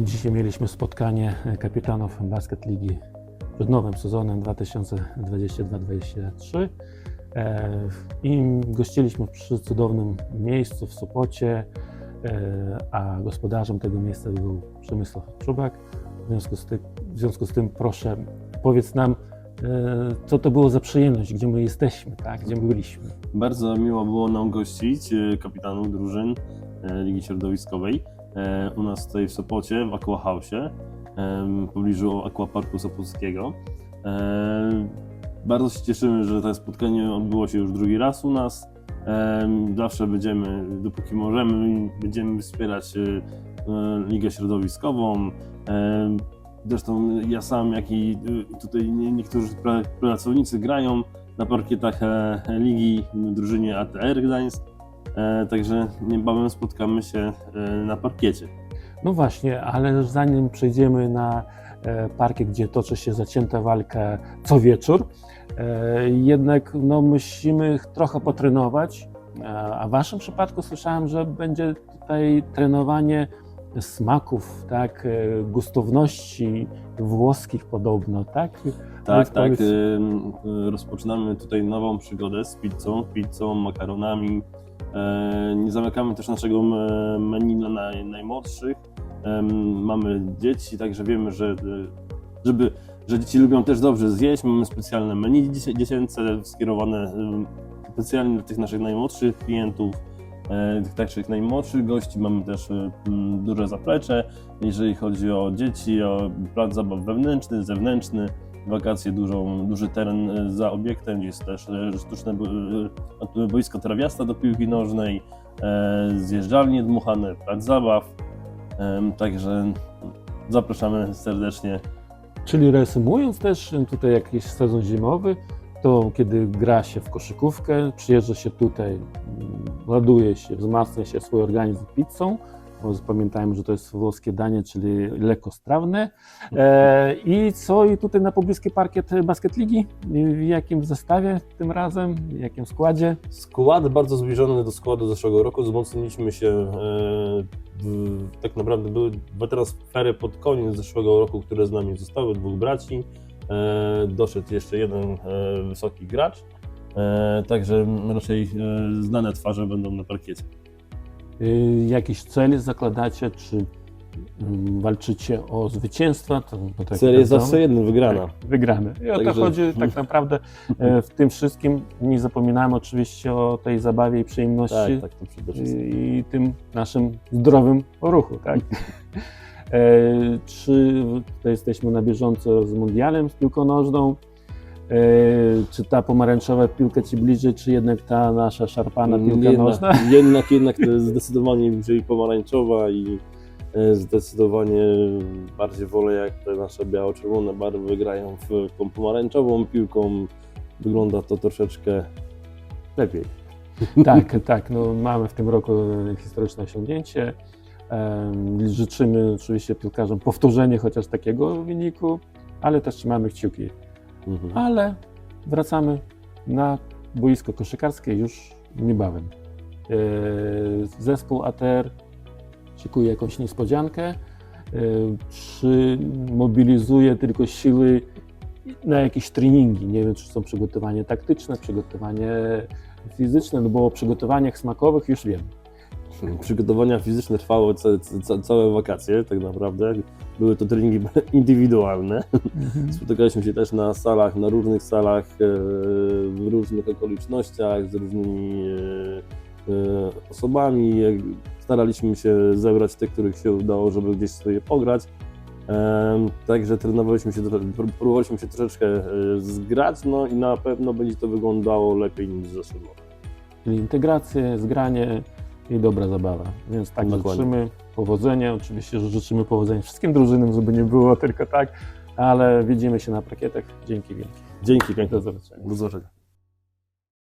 Dzisiaj mieliśmy spotkanie kapitanów Basket Ligi przed nowym sezonem 2022-2023 E, i gościliśmy przy cudownym miejscu w Sopocie, e, a gospodarzem tego miejsca był Przemysław Czubak. W związku z, ty, w związku z tym proszę powiedz nam, e, co to było za przyjemność, gdzie my jesteśmy, tak? gdzie my byliśmy. Bardzo miło było nam gościć kapitanów drużyn Ligi Środowiskowej u nas tutaj w Sopocie, w Aqua House, w pobliżu Aquaparku Sopockiego. E, Bardzo się cieszymy, że to spotkanie odbyło się już drugi raz u nas. E, Zawsze będziemy, dopóki możemy, będziemy wspierać e, e, Ligę Środowiskową. E, Zresztą ja sam, jak i e, tutaj nie- niektórzy pra- pracownicy grają na parkietach e, ligi w drużynie ATR Gdańsk. E, Także niebawem spotkamy się e, na parkiecie. No właśnie, ale zanim przejdziemy na e, parkiet, gdzie toczy się zacięta walka co wieczór, jednak no, musimy trochę potrenować. A w Waszym przypadku słyszałem, że będzie tutaj trenowanie smaków, tak, e, gustowności włoskich podobno, tak? Tak, tak. powiedz- Rozpoczynamy tutaj nową przygodę z pizzą, pizzą, makaronami. E, Nie zamykamy też naszego menu naj, najmłodszych. Mamy dzieci, także wiemy, że, e, żeby, że dzieci lubią też dobrze zjeść. Mamy specjalne menu dziecię- dziecięce skierowane specjalnie do tych naszych najmłodszych klientów, naszych najmłodszych gości. Mamy też e, duże zaplecze, jeżeli chodzi o dzieci, o plac zabaw wewnętrzny, zewnętrzny wakacje dużą, duży teren e, za obiektem, jest też e, sztuczne bo- e, boisko trawiasta do piłki nożnej, e, zjeżdżalnie dmuchane, plac zabaw. Także zapraszamy serdecznie. Czyli reasumując też tutaj jakiś sezon zimowy, to kiedy gra się w koszykówkę, przyjeżdża się tutaj, ładuje się, wzmacnia się swój organizm pizzą, pamiętajmy, że to jest włoskie danie, czyli lekkostrawne. E, I co? I tutaj na pobliski parkiet Basket Ligi? I W jakim zestawie tym razem? W jakim składzie? Skład bardzo zbliżony do składu zeszłego roku. Wzmocniliśmy się. E, w, tak naprawdę były dwa transfery pod koniec zeszłego roku, które z nami zostały, dwóch braci. E, doszedł jeszcze jeden e, wysoki gracz. E, także raczej e, znane twarze będą na parkiecie. Y, Jakiś cel zakładacie, czy mm, walczycie o zwycięstwa? To, tak Cel jest zawsze jeden, wygrana. Tak, wygramy. I o to Także- chodzi tak naprawdę e, w tym wszystkim. Nie zapominamy oczywiście o tej zabawie i przyjemności Tak, tak, to przede wszystkim. i, tym naszym zdrowym ruchu. Tak? Czy tutaj jesteśmy na bieżąco z mundialem, z piłką nożną? E, czy ta pomarańczowa piłka ci bliżej, czy jednak ta nasza szarpana piłka jednak, nożna? Jednak, jednak to jest zdecydowanie bliżej pomarańczowa i e, zdecydowanie bardziej wolę jak te nasze biało-czerwone barwy grają w tą pomarańczową piłką. Wygląda to troszeczkę lepiej. Tak, tak. No, mamy w tym roku historyczne osiągnięcie. Życzymy oczywiście piłkarzom powtórzenie chociaż takiego wyniku, ale też trzymamy kciuki. Mhm. Ale wracamy na boisko koszykarskie już niebawem. E, Zespół ATR szykuje jakąś niespodziankę, e, czy mobilizuje tylko siły na jakieś treningi. Nie wiem, czy są przygotowania taktyczne, przygotowanie fizyczne, no bo o przygotowaniach smakowych już wiem. Przygotowania fizyczne trwały ca, ca, całe wakacje, tak naprawdę. Były to treningi indywidualne. Spotykaliśmy się też na salach, na różnych salach, e, w różnych okolicznościach, z różnymi e, e, osobami. Staraliśmy się zebrać tych, których się udało, żeby gdzieś sobie pograć. Także trenowaliśmy się, próbowaliśmy się troszeczkę zgrać, no i na pewno będzie to wyglądało lepiej niż w zeszłym roku. Czyli integrację, zgranie i dobra zabawa. Więc tak Dokładnie. życzymy powodzenia. Oczywiście, że życzymy powodzenia wszystkim drużynom, żeby nie było tylko tak, ale widzimy się na parkietach. Dzięki wielkie. Dzięki piękne. Do zobaczenia. Do zobaczenia.